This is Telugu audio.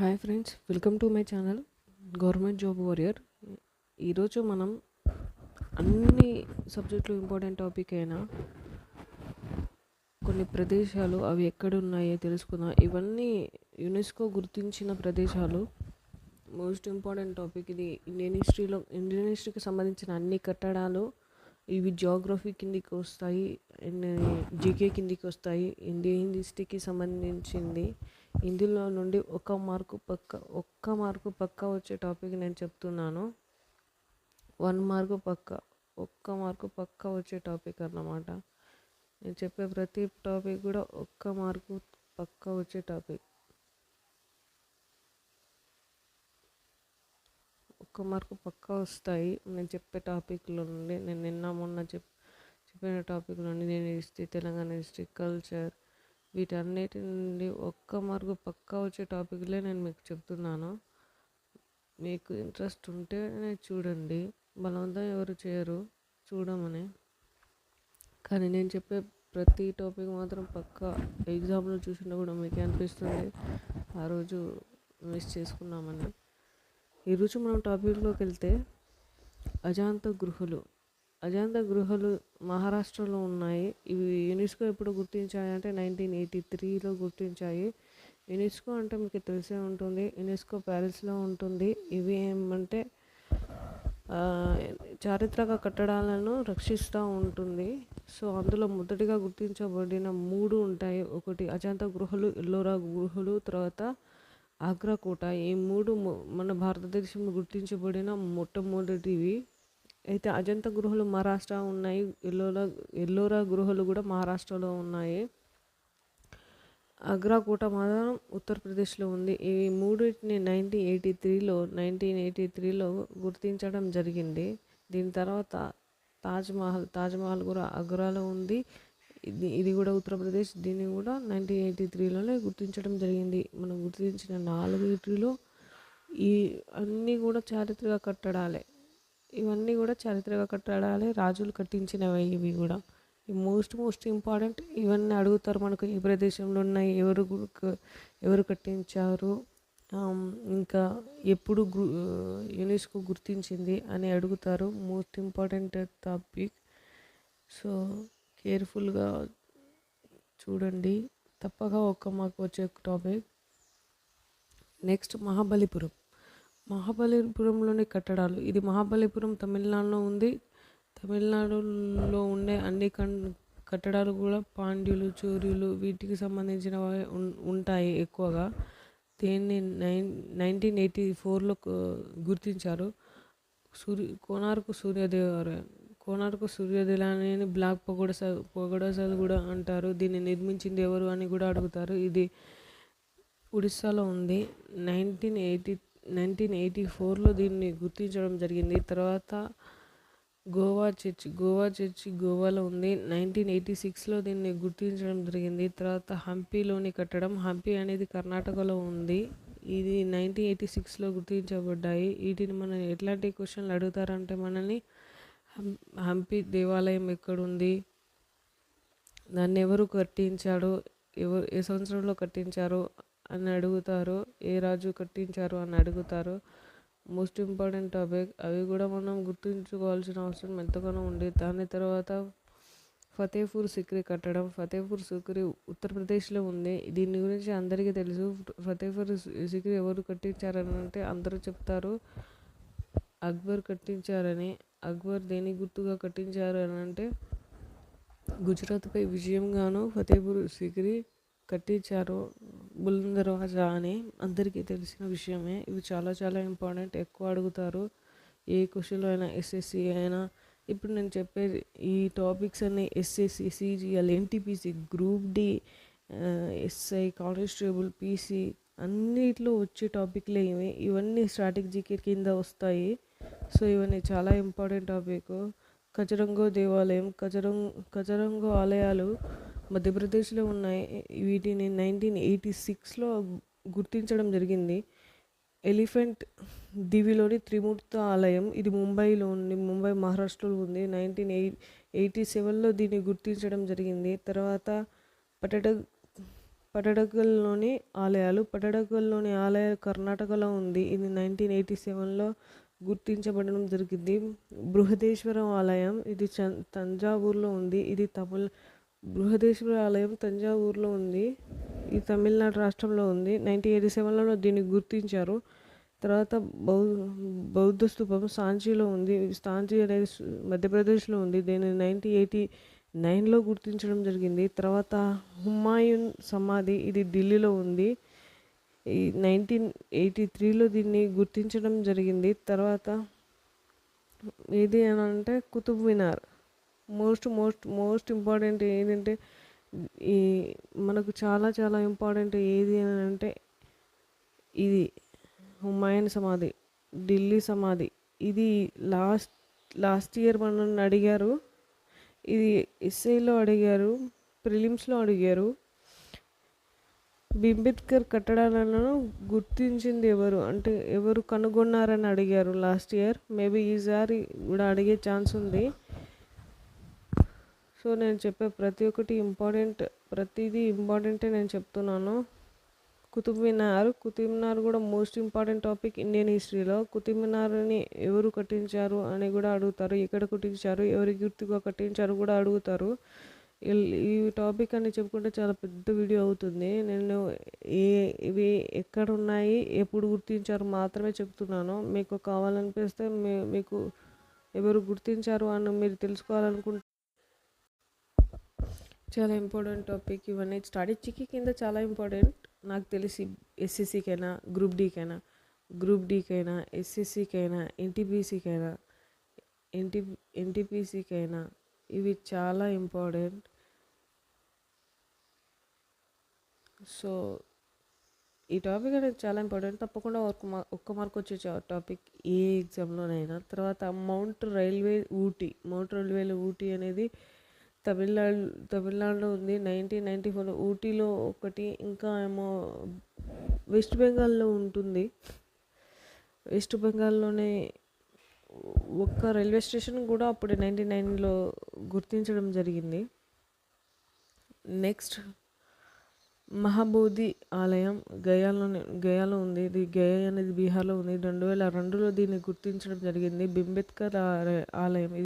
Hi friends welcome to my channel government job warrior. ఈరోజు మనం అన్ని సబ్జెక్టులు ఇంపార్టెంట్ టాపిక్ అయినా కొన్ని ప్రదేశాలు అవి ఎక్కడ ఉన్నాయో తెలుసుకుందాం. ఇవన్నీ యునెస్కో గుర్తించిన ప్రదేశాలు. మోస్ట్ ఇంపార్టెంట్ టాపిక్ ఇది. ఇండియన్ హిస్టరీలో ఇండియన్ హిస్టరీకి సంబంధించిన అన్ని కట్టడాలు ఇవి జోగ్రఫీ కిందికి వస్తాయి అండ్ జీకే కిందికి వస్తాయి. ఇండియన్ హిస్టరీకి సంబంధించింది ఇందులో నుండి ఒక మార్కు పక్క ఒక్క మార్కు పక్క వచ్చే టాపిక్ నేను చెప్తున్నాను. వన్ మార్కు పక్క ఒక్క మార్కు పక్క వచ్చే టాపిక్ అన్నమాట. నేను చెప్పే ప్రతి టాపిక్ కూడా ఒక్క మార్కు పక్క వచ్చే టాపిక్. ఒక్క మార్కు పక్క వస్తాయి. నేను చెప్పే టాపిక్లో నుండి నేను నిన్న మొన్న చెప్ చెప్పిన టాపిక్ నుండి నేను హిస్టరీ తెలంగాణ హిస్టరీ కల్చర్ వీటన్నిటి నుండి ఒక్క మార్కు పక్కా వచ్చే టాపిక్లే నేను మీకు చెప్తున్నాను. మీకు ఇంట్రెస్ట్ ఉంటే చూడండి. బలవంతం ఎవరు చేయరు. చూడమని. కానీ నేను చెప్పే ప్రతి టాపిక్ మాత్రం పక్కా ఎగ్జామ్లో చూసినా కూడా మీకే అనిపిస్తుంది. ఆ రోజు మిస్ చేసుకున్నామని. ఈరోజు మనం టాపిక్లోకి వెళ్తే అజాంత గృహలు. అజాంత గృహలు మహారాష్ట్రలో ఉన్నాయి. ఇవి యునెస్కో ఎప్పుడు గుర్తించాయి అంటే నైన్టీన్ ఎయిటీ త్రీలో గుర్తించాయి. యునెస్కో అంటే మీకు తెలిసే ఉంటుంది. యునెస్కో ప్యారిస్లో ఉంటుంది. ఇవి ఏమంటే చారిత్రక కట్టడాలను రక్షిస్తూ ఉంటుంది. సో అందులో మొదటిగా గుర్తించబడిన మూడు ఉంటాయి. ఒకటి అజంతా గృహలు ఎల్లోరా గృహలు తర్వాత ఆగ్రా కోట. ఈ మూడు మన భారతదేశంలో గుర్తించబడిన మొట్టమొదటివి. అయితే అజంతా గృహలు మహారాష్ట్ర ఉన్నాయి. ఎల్లోరా ఎల్లోరా గృహలు కూడా మహారాష్ట్రలో ఉన్నాయి. ఆగ్రా కోట మాత్రం ఉత్తరప్రదేశ్లో ఉంది. ఈ మూడింటిని నైన్టీన్ ఎయిటీ త్రీలో నైన్టీన్ ఎయిటీ త్రీలో గుర్తించడం జరిగింది. దీని తర్వాత తాజ్మహల్ తాజ్మహల్ కూడా ఆగ్రాలో ఉంది. ఇది ఇది కూడా ఉత్తరప్రదేశ్. దీన్ని కూడా నైన్టీన్ ఎయిటీ త్రీలోనే గుర్తించడం జరిగింది. మనం గుర్తించిన నాలుగిటిలో ఈ అన్నీ కూడా చారిత్రక కట్టడాలే. ఇవన్నీ కూడా చారిత్రక కట్టడాలే. రాజులు కట్టించినవి ఇవి కూడా. మోస్ట్ మోస్ట్ ఇంపార్టెంట్ ఇవన్నీ అడుగుతారు మనకు. ఏ ప్రదేశంలో ఉన్నాయి ఎవరు ఎవరు కట్టించారు ఇంకా ఎప్పుడు గు యునెస్కో గుర్తించింది అని అడుగుతారు. మోస్ట్ ఇంపార్టెంట్ టాపిక్ సో కేర్ఫుల్గా చూడండి. తప్పగా ఒక్క మాకు వచ్చే టాపిక్ నెక్స్ట్ మహాబలిపురం. మహాబలిపురంలోని కట్టడాలు. ఇది మహాబలిపురం తమిళనాడులో ఉంది. తమిళనాడులో ఉండే అన్ని కన్ కట్టడాలు కూడా పాండ్యులు చోర్యులు వీటికి సంబంధించినవి ఉంటాయి ఎక్కువగా. దీన్ని నైన్ నైన్టీన్ ఎయిటీ ఫోర్లో గుర్తించారు. సూర్య కోనార్కు సూర్యదేవాలయం కోనార్కు సూర్యదేవాలయాన్ని బ్లాక్ పొగడ పొగడసలు కూడా అంటారు. దీన్ని నిర్మించింది ఎవరు అని కూడా అడుగుతారు. ఇది ఒడిస్సాలో ఉంది. నైన్టీన్ ఎయిటీ నైన్టీన్ ఎయిటీ ఫోర్లో దీన్ని గుర్తించడం జరిగింది. తర్వాత గోవా చర్చ్ గోవా చర్చ్ గోవాలో ఉంది. నైన్టీన్ ఎయిటీ సిక్స్లో దీన్ని గుర్తించడం జరిగింది. తర్వాత హంపీలోని కట్టడం హంపీ అనేది కర్ణాటకలో ఉంది. ఇది నైన్టీన్ ఎయిటీ సిక్స్లో గుర్తించబడ్డాయి. వీటిని మనం ఎట్లాంటి క్వశ్చన్లు అడుగుతారంటే మనల్ని హంపి దేవాలయం ఎక్కడుంది దాన్ని ఎవరు కట్టించాడు ఎవరు ఏ సంవత్సరంలో కట్టించారు అని అడుగుతారు ఏ రాజు కట్టించారు అని అడుగుతారు. మోస్ట్ ఇంపార్టెంట్ టాపిక్ అవి కూడా మనం గుర్తుంచుకోవాల్సిన అవసరం ఎంతగానో ఉంది. దాని తర్వాత ఫతేపూర్ సిక్రీ కట్టడం. ఫతేపూర్ సిక్రీ ఉత్తరప్రదేశ్లో ఉంది. దీని గురించి అందరికీ తెలుసు. ఫతేపూర్ సిక్రీ ఎవరు కట్టించారని అంటే అందరూ చెప్తారు. అక్బర్ కట్టించారని. అక్బర్ దేని గుర్తుగా కట్టించారు అని అంటే గుజరాత్పై విజయంగాను ఫతేపూర్ సిక్రీ కట్టించారు. బులంద్ దర్వాజా అని అందరికీ తెలిసిన విషయమే. ఇవి చాలా చాలా ఇంపార్టెంట్. ఎక్కువ అడుగుతారు. ఏ క్వశ్చన్లో అయినా ఎస్ఎస్సి అయినా. ఇప్పుడు నేను చెప్పేది ఈ టాపిక్స్ అన్ని SSC CGL NTPC group D SI constable PC అన్నిట్లో వచ్చే టాపిక్లే ఇవి. ఇవన్నీ స్ట్రాటజీకి కింద వస్తాయి. సో ఇవన్నీ చాలా ఇంపార్టెంట్ టాపిక్. కజరంగో దేవాలయం కజరం కజరంగో ఆలయాలు మధ్యప్రదేశ్లో ఉన్నాయి. వీటిని నైన్టీన్ ఎయిటీ సిక్స్లో గుర్తించడం జరిగింది. ఎలిఫెంట్ దివిలోని త్రిమూర్త ఆలయం ఇది ముంబైలో ఉంది ముంబై మహారాష్ట్రలో ఉంది. నైన్టీన్ ఎయిట్ ఎయిటీ సెవెన్లో దీన్ని గుర్తించడం జరిగింది. తర్వాత పటడ పటడకల్లోని ఆలయాలు పటడకల్లోని ఆలయం కర్ణాటకలో ఉంది. ఇది నైన్టీన్ ఎయిటీ సెవెన్లో గుర్తించబడడం జరిగింది. బృహదేశ్వరం ఆలయం ఇది చ తంజావూరులో ఉంది. ఇది తమిళ బృహదేశ్వర ఆలయం తంజావూరులో ఉంది. ఈ తమిళనాడు రాష్ట్రంలో ఉంది. నైన్టీన్ ఎయిటీ సెవెన్లో దీన్ని గుర్తించారు. తర్వాత బౌ బౌద్ధ స్థూపం సాంచీలో ఉంది. సాంచీ అనేది మధ్యప్రదేశ్లో ఉంది. దీన్ని నైన్టీన్ ఎయిటీ నైన్లో గుర్తించడం జరిగింది. తర్వాత హుమాయూన్ సమాధి ఇది ఢిల్లీలో ఉంది. ఈ నైన్టీన్ ఎయిటీ త్రీలో దీన్ని గుర్తించడం జరిగింది. తర్వాత ఏది అని అంటే Qutub Minar. Most most most important ఏంటంటే ఈ మనకు చాలా చాలా ఇంపార్టెంట్ ఏది అని అంటే ఇది హుమాయూన్ సమాధి ఢిల్లీ సమాధి. ఇది లాస్ట్ లాస్ట్ ఇయర్ మనల్ని అడిగారు. ఇది ఎస్ఐలో అడిగారు ప్రిలిమ్స్లో అడిగారు. బింబేద్కర్ కట్టడాలను గుర్తించింది ఎవరు? అంటే ఎవరు కనుగొన్నారని అడిగారు లాస్ట్ ఇయర్. మేబీ ఈసారి కూడా అడిగే ఛాన్స్ ఉంది. సో నేను చెప్పే ప్రతి ఒక్కటి ఇంపార్టెంట్ ప్రతిదీ ఇంపార్టెంటే నేను చెప్తున్నాను. కుతుబ్ మినార్ కుతుబ్ మినార్ కూడా మోస్ట్ ఇంపార్టెంట్ టాపిక్ ఇండియన్ హిస్టరీలో. కుతుబ్ మినార్ని ఎవరు కట్టించారు అని కూడా అడుగుతారు ఎక్కడ కట్టించారు ఎవరి గుర్తుగా కట్టించారు కూడా అడుగుతారు. ఈ టాపిక్ అని చెప్పుకుంటే చాలా పెద్ద వీడియో అవుతుంది. నేను ఏ ఇవి ఎక్కడ ఉన్నాయి ఎప్పుడు గుర్తించారు మాత్రమే చెప్తున్నాను. మీకు కావాలనిపిస్తే మీ- మీకు ఎవరు గుర్తించారు అని మీరు తెలుసుకోవాలనుకుంటే చాలా ఇంపార్టెంట్ టాపిక్ ఇవన్నీ. స్టడీ చిక్కి కింద చాలా ఇంపార్టెంట్. నాకు తెలిసి ఎస్ఎస్సికైనా గ్రూప్ డీకైనా గ్రూప్ డీకైనా ఎస్ఎస్సికైనా ఎన్టీపీసీకైనా ఎన్టీ ఎన్టీపీసీకైనా ఇవి చాలా ఇంపార్టెంట్. సో ఈ టాపిక్ అనేది చాలా ఇంపార్టెంట్. తప్పకుండా ఒక ఒక్క మార్క్ వచ్చే టాపిక్ ఏ ఎగ్జామ్లోనైనా. తర్వాత మౌంట్ రైల్వే ఊటీ మౌంట్ రైల్వేలో ఊటీ అనేది తమిళనాడు తమిళనాడులో ఉంది. నైన్టీన్ నైంటీ ఫోర్ ఊటీలో ఒకటి ఇంకా ఏమో వెస్ట్ బెంగాల్లో ఉంటుంది. వెస్ట్ బెంగాల్లోనే ఒక్క రైల్వే స్టేషన్ కూడా అప్పుడు నైంటీ నైన్లో గుర్తించడం జరిగింది. నెక్స్ట్ మహాబోధి ఆలయం గయాలోనే గయాలో ఉంది. ఇది గయా అనేది బీహార్లో ఉంది. రెండు వేల రెండులో దీన్ని గుర్తించడం జరిగింది. బింబేద్కర్ ఆలయం ఇది.